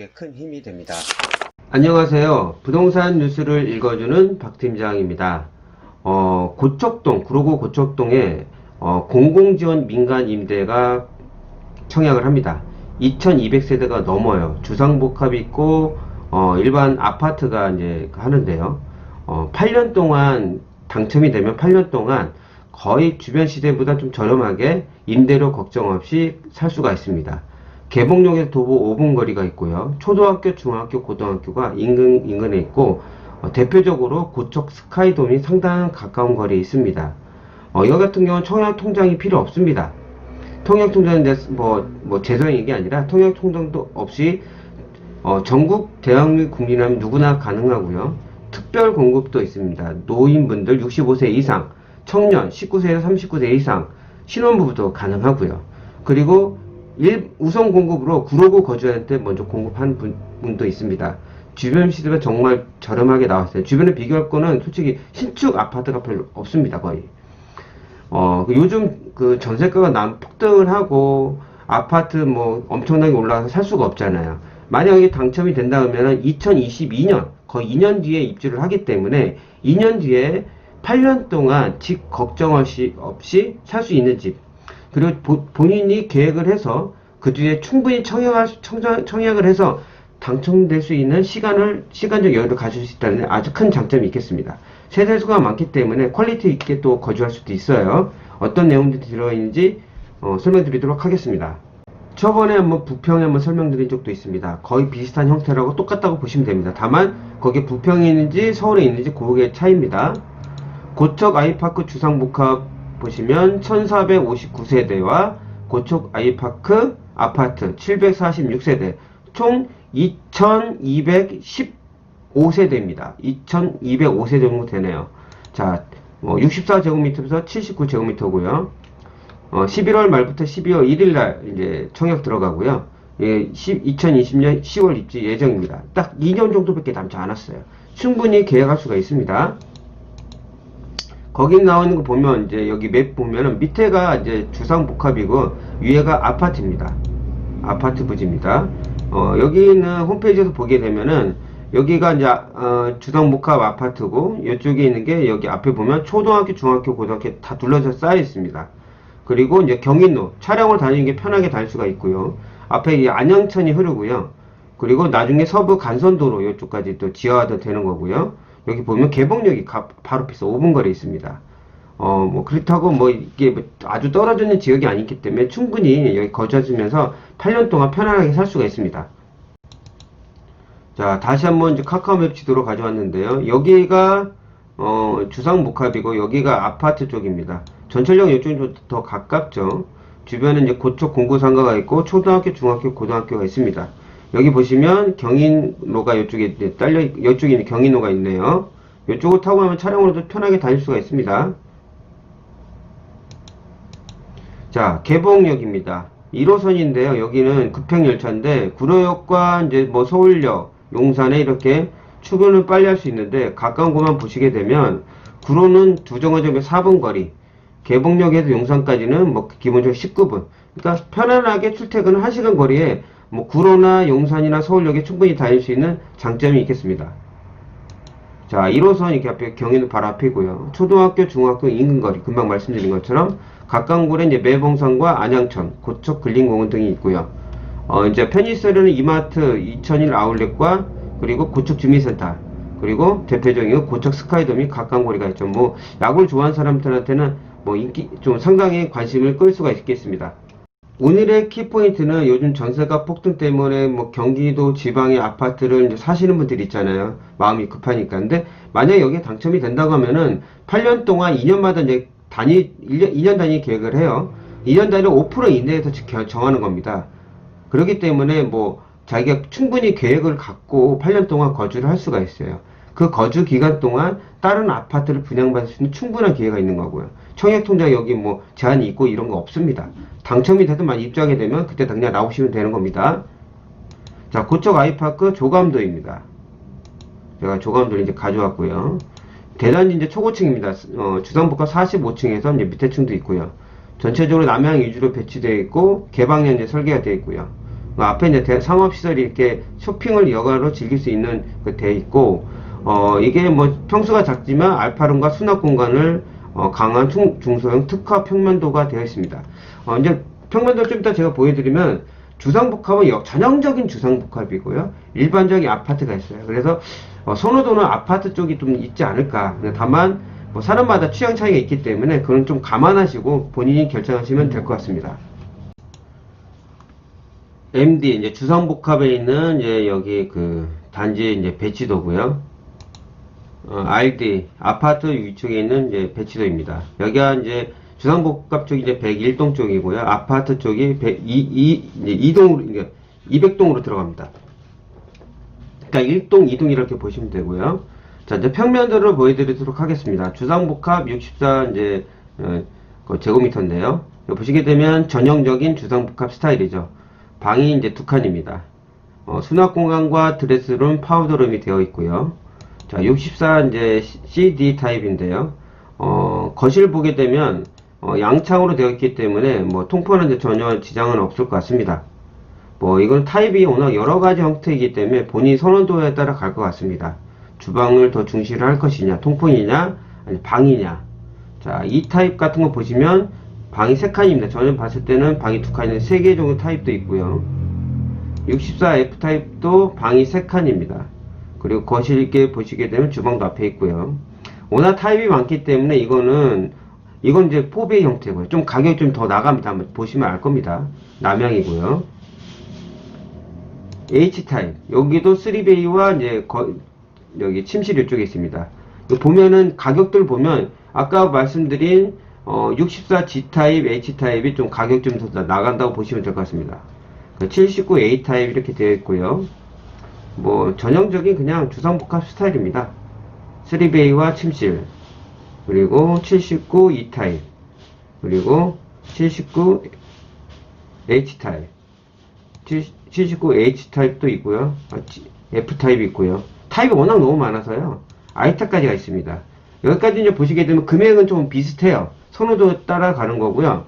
저에게 큰 힘이 됩니다. 안녕하세요. 부동산 뉴스를 읽어주는 박 팀장입니다. 어, 고척동, 구로구 고척동에 어, 공공지원 민간 임대가 청약을 합니다. 2200세대가 넘어요. 주상복합이 있고, 어, 일반 아파트가 이제 하는데요. 어, 8년 동안 당첨이 되면 8년 동안 거의 주변 시대보다 좀 저렴하게 임대료 걱정 없이 살 수가 있습니다. 개봉역에서 도보 5분 거리가 있고요. 초등학교, 중학교, 고등학교가 인근, 인근에 있고, 어, 대표적으로 고척 스카이돔이 상당히 가까운 거리에 있습니다. 어, 여기 같은 경우는 청약 통장이 필요 없습니다. 통역 통장은 내- 뭐, 뭐, 재정인 게 아니라 통역 통장도 없이, 어, 전국 대학률 국민하면 누구나 가능하고요. 특별 공급도 있습니다. 노인분들 65세 이상, 청년 19세에서 39세 이상, 신혼부부도 가능하고요. 그리고 일, 우선 공급으로 구로구 거주자한테 먼저 공급한 분, 분도 있습니다. 주변 시세가 정말 저렴하게 나왔어요. 주변에 비교할 거는 솔직히 신축 아파트가 별로 없습니다, 거의. 어, 그 요즘 그 전세가가 남 폭등을 하고 아파트 뭐 엄청나게 올라가서 살 수가 없잖아요. 만약에 당첨이 된다 그러면 2022년 거의 2년 뒤에 입주를 하기 때문에 2년 뒤에 8년 동안 집 걱정 없이 없이 살 수 있는 집 그리고 보- 본인이 계획을 해서 그 뒤에 충분히 청약할 수- 청자- 청약을 해서 당첨될 수 있는 시간을 시간적 여유를 가질 수 있다는 아주 큰 장점이 있겠습니다. 세대수가 많기 때문에 퀄리티 있게 또 거주할 수도 있어요. 어떤 내용들이 들어있는지 어, 설명드리도록 하겠습니다. 저번에 한번 부평에 한번 설명드린 적도 있습니다. 거의 비슷한 형태라고 똑같다고 보시면 됩니다. 다만 거기에 부평에 있는지 서울에 있는지 그게 차이입니다. 고척 아이파크 주상복합 보시면 1459세대와 고척 아이파크 아파트 746세대 총 2215세대입니다. 2205세대 정도 되네요. 자, 뭐 64제곱미터에서 79제곱미터고요. 어, 11월 말부터 12월 1일 날 이제 청약 들어가고요. 예, 10 2020년 10월 입주 예정입니다. 딱 2년 정도밖에 남지 않았어요. 충분히 계약할 수가 있습니다. 거기 나와 있는 거 보면 이제 여기 맵 보면은 밑에가 이제 주상복합이고 위에가 아파트입니다. 아파트 부지입니다. 어, 여기 있는 홈페이지에서 보게 되면은 여기가 이제 어, 주상복합 아파트고 이쪽에 있는 게 여기 앞에 보면 초등학교, 중학교, 고등학교 다 둘러서 쌓여 있습니다. 그리고 이제 경인로 차량을 다니는 게 편하게 다닐 수가 있고요. 앞에 이 안양천이 흐르고요. 그리고 나중에 서부 간선도로 이쪽까지 또 지하화도 되는 거고요. 여기 보면 개봉역이 가- 바로 앞에서 5분 거리에 있습니다. 어, 뭐, 그렇다고 뭐, 이게 뭐 아주 떨어져 있는 지역이 아니기 때문에 충분히 여기 거주하시면서 8년 동안 편안하게 살 수가 있습니다. 자, 다시 한번 이제 카카오맵 지도로 가져왔는데요. 여기가, 어, 주상복합이고, 여기가 아파트 쪽입니다. 전철역 이쪽이 좀 더 가깝죠. 주변에 이제 고척 공구상가가 있고, 초등학교, 중학교, 고등학교가 있습니다. 여기 보시면 경인로가 이쪽에 딸려, 있- 이쪽에 경인로가 있네요. 이쪽을 타고 가면 차량으로도 편하게 다닐 수가 있습니다. 자, 개봉역입니다. 1호선인데요. 여기는 급행열차인데, 구로역과 이제 뭐 서울역, 용산에 이렇게 출근을 빨리 할 수 있는데, 가까운 곳만 보시게 되면, 구로는 두 정거장에 4분 거리, 개봉역에서 용산까지는 뭐 기본적으로 19분. 그러니까 편안하게 출퇴근을 1시간 거리에 뭐 구로나 용산이나 서울역에 충분히 다닐 수 있는 장점이 있겠습니다. 자, 1호선 이렇게 앞에 경인도 바로 앞이고요. 초등학교, 중학교 인근거리, 금방 말씀드린 것처럼 가까운 곳에 이제 매봉산과 안양천, 고척 근린공원 등이 있고요. 어, 이제 편의시설에는 이마트 2001 아울렛과 그리고 고척 주민센터, 그리고 대표적인 건 고척 스카이돔이 가까운 거리가 있죠. 뭐, 야구를 좋아하는 사람들한테는 뭐 인기, 좀 상당히 관심을 끌 수가 있겠습니다. 오늘의 키포인트는 요즘 전세가 폭등 때문에 뭐 경기도 지방의 아파트를 사시는 분들이 있잖아요. 마음이 급하니까. 근데 만약에 여기에 당첨이 된다고 하면은 8년 동안 2년마다 이제 단위, 1년, 2년 단위 계획을 해요. 2년 단위로 5% 이내에서 정하는 겁니다. 그렇기 때문에 뭐 자기가 충분히 계획을 갖고 8년 동안 거주를 할 수가 있어요. 그 거주 기간 동안 다른 아파트를 분양받을 수 있는 충분한 기회가 있는 거고요. 청약통장 여기 뭐 제한이 있고 이런 거 없습니다. 당첨이 되든 만 입주하게 되면 그때 당장 나오시면 되는 겁니다. 자, 고척 아이파크 조감도입니다. 제가 조감도를 이제 가져왔고요. 대단지 이제 초고층입니다. 어, 주상복합 45층에서 이제 밑에 층도 있고요. 전체적으로 남향 위주로 배치되어 있고 개방형 이제 설계가 되어 있고요. 그 앞에 이제 대- 상업시설이 이렇게 쇼핑을 여가로 즐길 수 있는 그 돼 있고, 어, 이게 뭐 평수가 작지만 알파룸과 수납 공간을 어, 강한 중, 중소형 특화 평면도가 되어 있습니다. 어, 이제 평면도 좀 이따 제가 보여드리면 주상복합은 역- 전형적인 주상복합이고요. 일반적인 아파트가 있어요. 그래서 어, 선호도는 아파트 쪽이 좀 있지 않을까. 다만 뭐 사람마다 취향 차이가 있기 때문에 그건 좀 감안하시고 본인이 결정하시면 될 것 같습니다. MD 이제 주상복합에 있는 이제 여기 그 단지 이제 배치도고요. 어, RD 아파트 위쪽에 있는 이제 배치도입니다. 여기가 이제 주상복합 쪽이 이제 101동 쪽이고요. 아파트 쪽이 102, 이, 이제 2동으로 그러니까 200동으로 들어갑니다. 그러니까 1동, 2동 이렇게 보시면 되고요. 자, 이제 평면도를 보여드리도록 하겠습니다. 주상복합 64 이제 어, 그 제곱미터인데요. 보시게 되면 전형적인 주상복합 스타일이죠. 방이 이제 두 칸입니다. 어, 수납 공간과 드레스룸, 파우더룸이 되어 있고요. 자, 64 이제 CD 타입인데요. 어, 거실 보게 되면 어, 양창으로 되어 있기 때문에 뭐 통풍하는데 전혀 지장은 없을 것 같습니다. 뭐 이건 타입이 워낙 여러 가지 형태이기 때문에 본인 선호도에 따라 갈 것 같습니다. 주방을 더 중시를 할 것이냐, 통풍이냐, 아니 방이냐. 자, 이 타입 같은 거 보시면 방이 세 칸입니다. 저는 봤을 때는 방이 두 칸인데 세개 정도 타입도 있고요. 64F 타입도 방이 세 칸입니다. 그리고 거실 있게 보시게 되면 주방도 앞에 있고요. 워낙 타입이 많기 때문에 이거는 이건 이제 포베이 형태고요. 좀 가격이 좀 더 나갑니다. 한번 보시면 알 겁니다. 남양이고요. H타입. 여기도 3베이와 이제 거- 여기 침실 이쪽에 있습니다. 보면은 가격들 보면 아까 말씀드린 어, 64 G타입, H타입이 좀 가격 좀 더 나간다고 보시면 될 것 같습니다. 79 A타입 이렇게 되어 있고요. 뭐 전형적인 그냥 주상복합 스타일입니다. 3베이와 침실 그리고 79 E타입 그리고 79 H타입 79 H타입도 있고요. 아, F타입이 있고요. 타입이 워낙 너무 많아서요. I타까지가 있습니다. 여기까지 이제 보시게 되면 금액은 좀 비슷해요. 선호도 따라가는 거고요.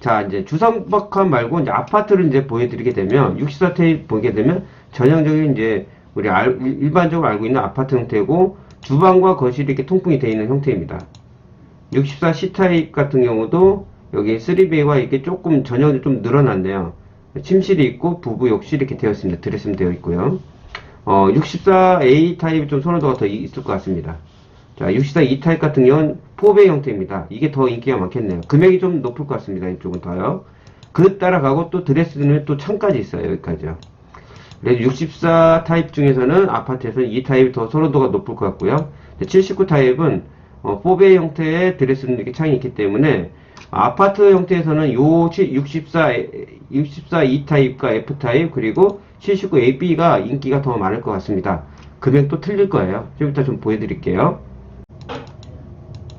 자, 이제 주상복합 말고 이제 아파트를 이제 보여드리게 되면 64 타입 보게 되면 전형적인 이제 우리 알- 일- 일반적으로 알고 있는 아파트 형태고 주방과 거실이 이렇게 통풍이 되어 있는 형태입니다. 64 C타입 같은 경우도 여기 3베이와 이렇게 조금 전형이 좀 늘어났네요. 침실이 있고 부부 욕실 이렇게 되어 있습니다. 드레스룸 되어 있고요. 어, 64A 타입이 좀 선호도가 더 있을 것 같습니다. 자, 64 E 타입 같은 경우는 4베이 형태입니다. 이게 더 인기가 많겠네요. 금액이 좀 높을 것 같습니다. 이쪽은 더요. 그 따라가고 또 드레스룸에 또 창까지 있어요. 여기까지요. 그래서 64 타입 중에서는 아파트에서는 이 타입이 더 선호도가 높을 것 같고요. 79 타입은 어, 4베이 형태의 드레스룸 이렇게 창이 있기 때문에 아파트 형태에서는 요 64 64 E 타입과 F 타입 그리고 79 AB가 인기가 더 많을 것 같습니다. 금액도 틀릴 거예요. 좀 이따 좀 보여드릴게요.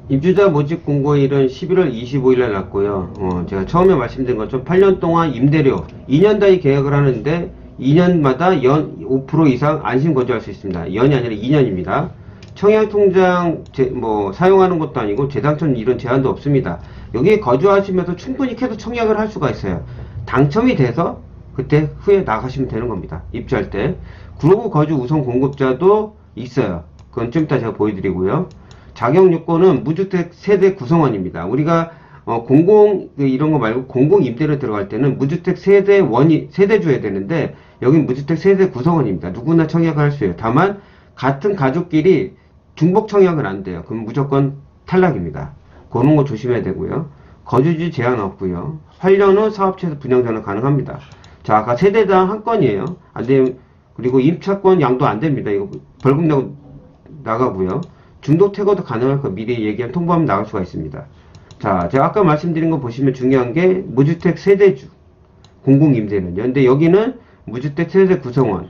입주자 모집 공고일은 11월 25일에 났고요. 어, 제가 처음에 말씀드린 것처럼 8년 동안 임대료 2년 단위 계약을 하는데 2년마다 연 5% 이상 안심 거주할 수 있습니다. 연이 아니라 2년입니다. 청약통장 제- 뭐 사용하는 것도 아니고 재당첨 이런 제한도 없습니다. 여기에 거주하시면서 충분히 계속 청약을 할 수가 있어요. 당첨이 돼서 그때 후에 나가시면 되는 겁니다. 입주할 때. 구로구 거주 우선 공급자도 있어요. 그건 좀 이따 제가 보여드리고요. 자격 요건은 무주택 세대 구성원입니다. 우리가 어, 공공 그 이런 거 말고 공공 임대로 들어갈 때는 무주택 세대 원이 세대주야 되는데 여긴 무주택 세대 구성원입니다. 누구나 청약을 할 수 있어요. 다만 같은 가족끼리 중복 청약을 안 돼요. 그럼 무조건 탈락입니다. 그런 거 조심해야 되고요. 거주지 제한 없고요. 8년 후 사업체에서 분양 전환 가능합니다. 자, 아까 세대당 한 건이에요. 안 되면 그리고 임차권 양도 안 됩니다. 이거 벌금 내고 나가고요. 중도 퇴거도 가능할 거 미리 얘기한 통보하면 나갈 수가 있습니다. 자, 제가 아까 말씀드린 거 보시면 중요한 게 무주택 세대주 공공임대는요. 근데 여기는 무주택 세대 구성원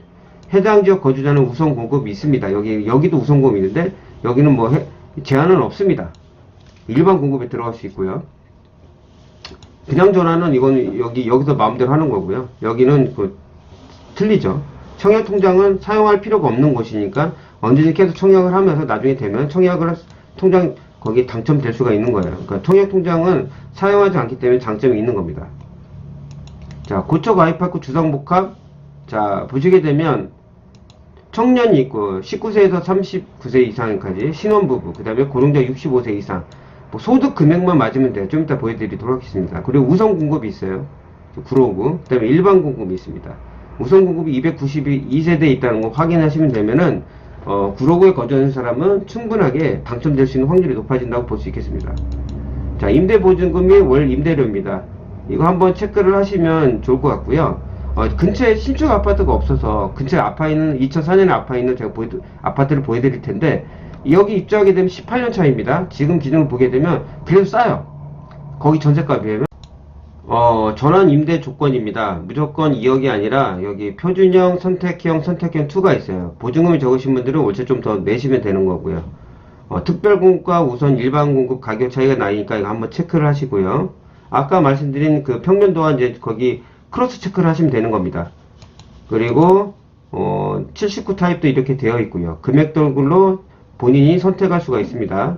해당 지역 거주자는 우선 공급이 있습니다. 여기 여기도 우선 공급이 있는데 여기는 뭐 해- 제한은 없습니다. 일반 공급에 들어갈 수 있고요. 그냥 전화는 이건 여기 여기서 마음대로 하는 거고요. 여기는 그 틀리죠. 청약 통장은 사용할 필요가 없는 곳이니까 언제든지 계속 청약을 하면서 나중에 되면 청약을 통장 거기에 당첨될 수가 있는 거예요. 그러니까 청약 통장은 사용하지 않기 때문에 장점이 있는 겁니다. 자, 가입할 구 주상복합 자, 보시게 되면 청년이 있고 19세에서 39세 이상까지 신혼부부, 그 다음에 고령자 65세 이상 뭐 소득 금액만 맞으면 돼요. 좀 이따 보여드리도록 하겠습니다. 그리고 우선 공급이 있어요. 구로구, 그 다음에 일반 공급이 있습니다. 우선 공급이 292세대에 있다는 거 확인하시면 되면은 어, 구로구에 거주하는 사람은 충분하게 당첨될 수 있는 확률이 높아진다고 볼 수 있겠습니다. 자, 임대보증금이 월 임대료입니다. 이거 한번 체크를 하시면 좋을 것 같고요. 어, 근처에 신축 아파트가 없어서 근처에 아파트는 2004년에 아파트는 제가 보여 아파트를 보여드릴 텐데 여기 입주하게 되면 18년 차입니다. 지금 기준을 보게 되면 그래도 싸요. 거기 전세가 비하면 어, 전환 임대 조건입니다. 무조건 2억이 아니라 여기 표준형, 선택형, 선택형 2가 있어요. 보증금이 적으신 분들은 월세 좀 더 내시면 되는 거고요. 어, 특별 공급과 우선 일반 공급 가격 차이가 나니까 이거 한번 체크를 하시고요. 아까 말씀드린 그 평면 도안 이제 거기 크로스 체크를 하시면 되는 겁니다. 그리고 어, 79 타입도 이렇게 되어 있고요. 금액별로 본인이 선택할 수가 있습니다.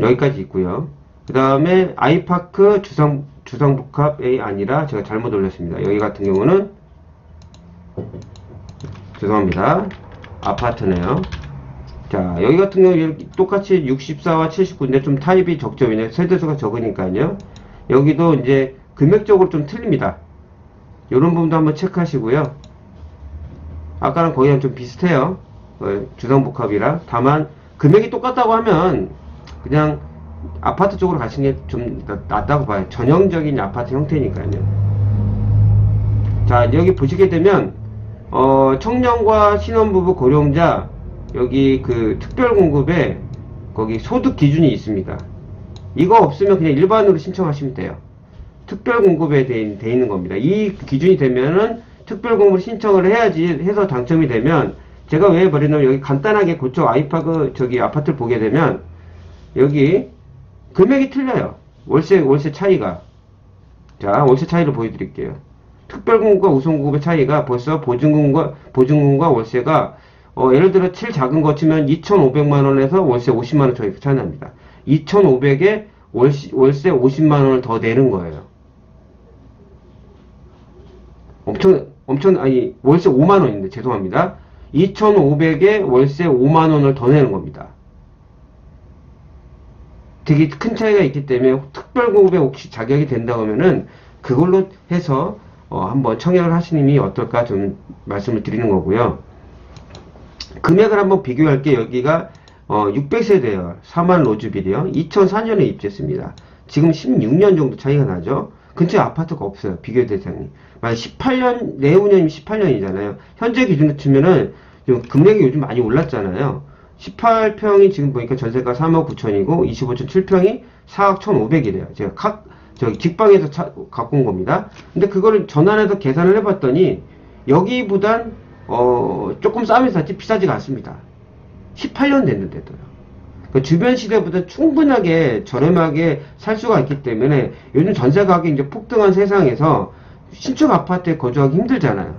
여기까지 있고요. 그 다음에 아이파크 주상 주상복합이 아니라 제가 잘못 올렸습니다. 여기 같은 경우는 죄송합니다. 아파트네요. 자, 여기 같은 경우 똑같이 64와 79인데 좀 타입이 적죠. 왜냐면 세대수가 적으니까요. 여기도 이제 금액적으로 좀 틀립니다. 이런 부분도 한번 체크하시고요. 아까랑 거의랑 좀 비슷해요. 어, 주상복합이라. 다만 금액이 똑같다고 하면 그냥 아파트 쪽으로 가시는 게 좀 낫다고 봐요. 전형적인 아파트 형태니까요. 자, 여기 보시게 되면 어, 청년과 신혼부부 고령자 여기 그 특별 공급에 거기 소득 기준이 있습니다. 이거 없으면 그냥 일반으로 신청하시면 돼요. 특별 공급에 돼, 돼 있는 겁니다. 이 기준이 되면은 특별 공급 신청을 해야지 해서 당첨이 되면 제가 왜 버리냐면 여기 간단하게 그쪽 아이파크 저기 아파트를 보게 되면 여기 금액이 틀려요. 월세 월세 차이가 자 월세 차이를 보여드릴게요. 특별공급과 우선공급의 차이가 벌써 보증금과 보증금과 월세가 어, 예를 들어 7 작은 거 치면 2,500만 원에서 월세 50만 원 차이 차이 납니다. 2,500에 월세, 월세 50만 원을 더 내는 거예요. 엄청 엄청 아니 월세 5만 원인데 죄송합니다. 2,500에 월세 5만 원을 더 내는 겁니다. 되게 큰 차이가 있기 때문에 특별 공급에 혹시 자격이 된다고 하면은 그걸로 해서 어, 한번 청약을 하시는 게 어떨까 좀 말씀을 드리는 거고요. 금액을 한번 비교할게 여기가 어, 600세대예요. 4만 로즈빌이요. 2004년에 입주했습니다. 지금 16년 정도 차이가 나죠. 근처에 아파트가 없어요. 비교 대상이. 만약 18년 내후년이면 18년이잖아요. 현재 기준으로 치면은 좀 금액이 요즘 많이 올랐잖아요. 18평이 지금 보니까 전세가 3억 9천이고 25.7평이 4억 1,500이래요. 제가 각 저기 직방에서 차- 갖고 온 겁니다. 근데 그거를 전환해서 계산을 해봤더니 여기보단 어 조금 싸면서 샀지 비싸지가 않습니다. 18년 됐는데도요. 그 주변 시대보다 충분하게 저렴하게 살 수가 있기 때문에 요즘 전세 가격이 이제 폭등한 세상에서 신축 아파트에 거주하기 힘들잖아요.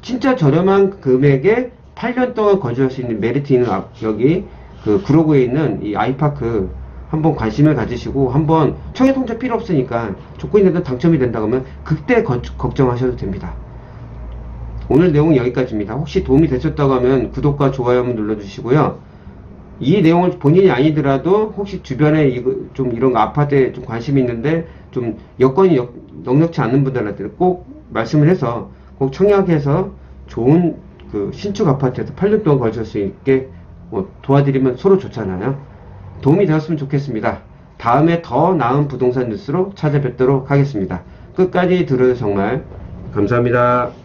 진짜 저렴한 금액에 8년 동안 거주할 수 있는 메리트 있는 아- 여기 그 구로구에 있는 이 아이파크 한번 관심을 가지시고 한번 청약 통장 필요 없으니까 조건이 된다 당첨이 된다고 하면 그때 거- 걱정하셔도 됩니다. 오늘 내용은 여기까지입니다. 혹시 도움이 되셨다고 하면 구독과 좋아요 한번 눌러주시고요. 이 내용을 본인이 아니더라도 혹시 주변에 이거 좀 이런 거 아파트에 좀 관심이 있는데 좀 여건이 역- 넉넉치 않는 분들한테 꼭 말씀을 해서 꼭 청약해서 좋은 그 신축 아파트에서 8년 동안 거주할 수 있게 뭐 도와드리면 서로 좋잖아요. 도움이 되었으면 좋겠습니다. 다음에 더 나은 부동산 뉴스로 찾아뵙도록 하겠습니다. 끝까지 들어주셔서 정말 감사합니다.